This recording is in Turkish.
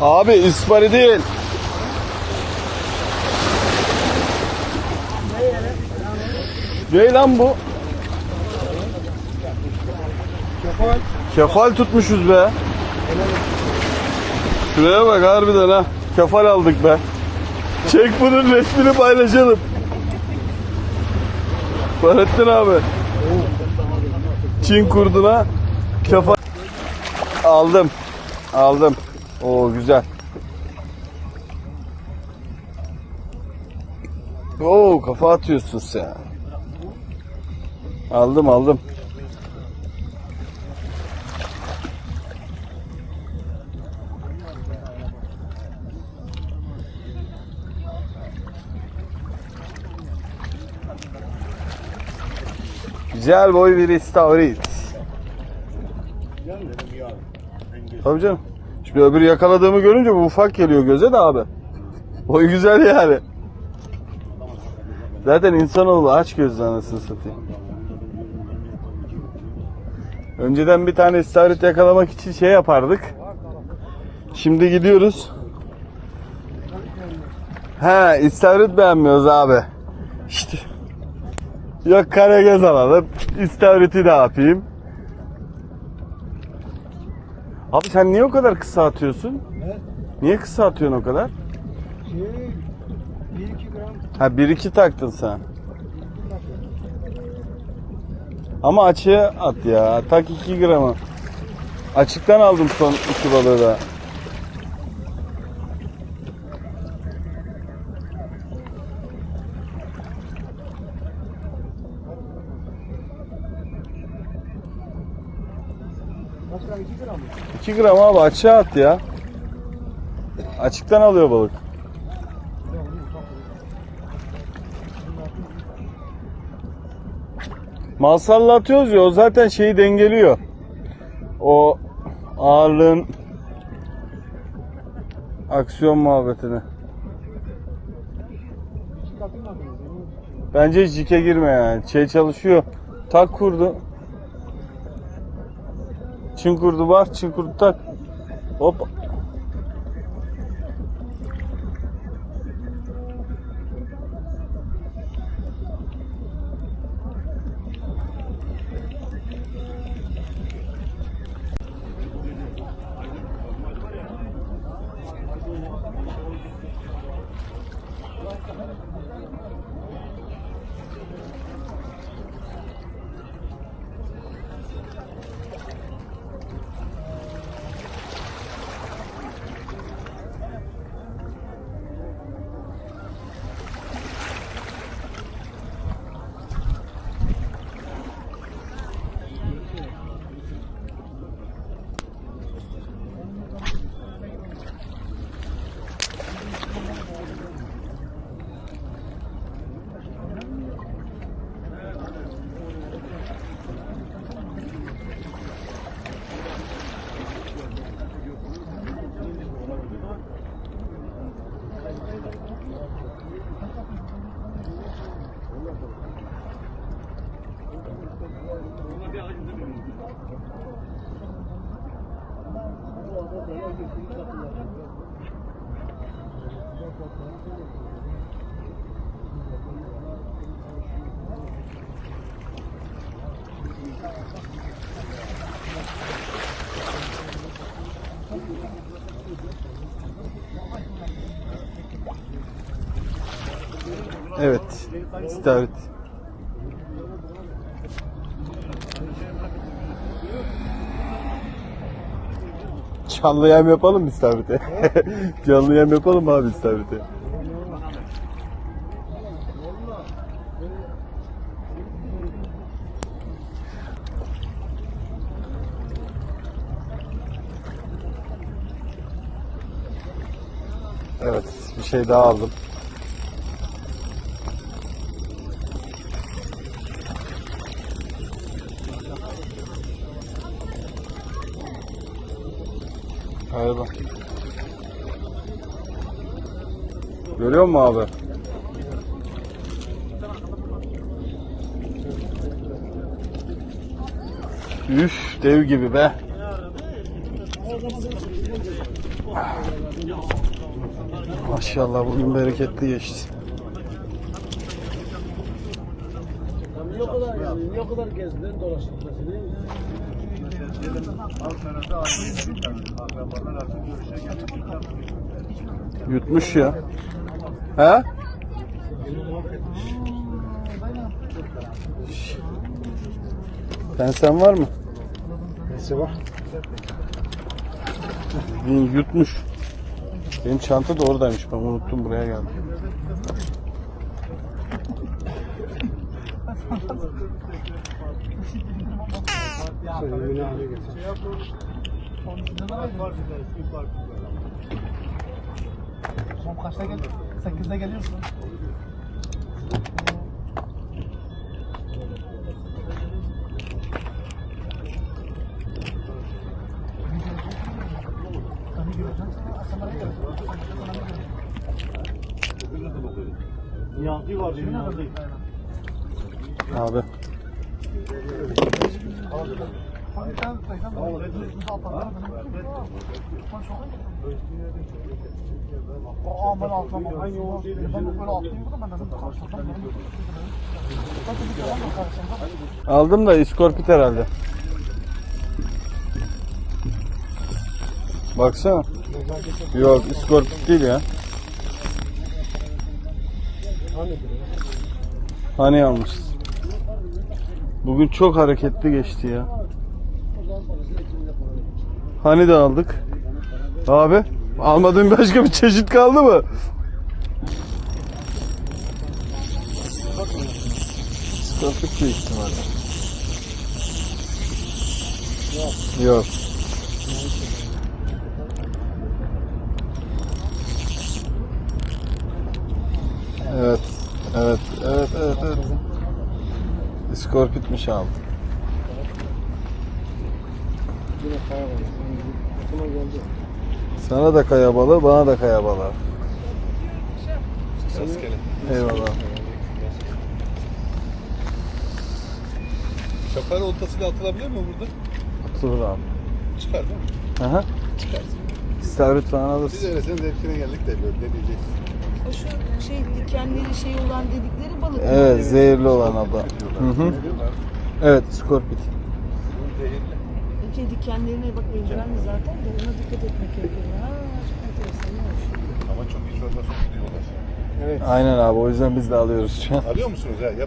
Abi ispari değil. Ne lan bu? Kefal. Kefal tutmuşuz be. Şuraya bak harbiden ha. Kefal aldık be. Çek bunun resmini paylaşalım. Fahrettin abi. Çin kurduna kefal aldım. Aldım. Oo güzel. Oo kafa atıyorsun sen. Aldım aldım. Güzel boy bir istavrit. Tabii canım. Şimdi öbürü yakaladığımı görünce bu ufak geliyor göze de abi. Boy güzel yani. Zaten insanoğlu aç gözlü anasını satayım. Önceden bir tane istavrit yakalamak için şey yapardık. Şimdi gidiyoruz. He istavrit beğenmiyoruz abi. İşte. Yok karagöz alalım. İstavriti ne yapayım? Abi sen niye o kadar kısa atıyorsun? Ne? Niye kısa atıyorsun o kadar? Şey, 1-2 gram Ha 1-2 taktın sen. Ama açığa at ya. Tak 2 gramı. Açıktan aldım son iki balığı da. Kaç gram 2 gram mı? 2 gram abi açığa at ya. Açıktan alıyor balık. Malsalla atıyoruz ya o zaten şeyi dengeliyor. O ağırlığın aksiyon muhabbetini. Bence jike girme yani. Şey çalışıyor. Tak kurdu. Çin kurdu var. Çin kurdu tak. Hop. Evet. İstavrit. Canlı yem yapalım mı istavrite? Canlı yem yapalım abi istavrite? Evet, bir şey daha aldım. Galiba. Görüyor musun abi? Üf dev gibi be. Maşallah bugün bereketli geçti. O kadar gezdin dolaştın mesela? Yutmuş ya. He? Pensen var mı? Neyse var. Bildiğin yutmuş. Benim çanta da oradaymış. Ben unuttum buraya geldim. Son kaçta gel? 8'de geliyorsun. Niyazi var? Niyazi. Abi. Aa ben bakıyorum. Ben böyle atlıyordum ben dedim karşıdan. Aldım da iskorpit herhalde. Baksana. Yok iskorpit değil ya. Hani almışız. Bugün çok hareketli geçti ya. Hani de aldık. Abi almadığın başka bir çeşit kaldı mı? İskorpit büyük ihtimalle. Yok. Evet. Evet, evet, evet, evet. İskorpitmiş aldım. Yine kaya var. Aklıma geldi. Sana da kaya balığı, bana da kaya balığı. Eyvallah. Şapar oltasıyla atılabiliyor mu burada? Atılır abi. Çıkar değil mi? Aha. Çıkar. İstavrit falan Biz alırsın. öyle senin zevkine geldik de böyle deneyeceğiz. O şu şey dikenleri şey olan dedikleri balık. Evet, zehirli olan abla. Hı hı. Evet. Zehirli. Ülke dikenlerine bak önceden de zaten de ona dikkat etmek gerekiyor. Ha çok enteresan. Ama çok iyi çorba çok diyorlar. Evet. Aynen abi, o yüzden biz de alıyoruz şu an. Alıyor musunuz ya? Yap.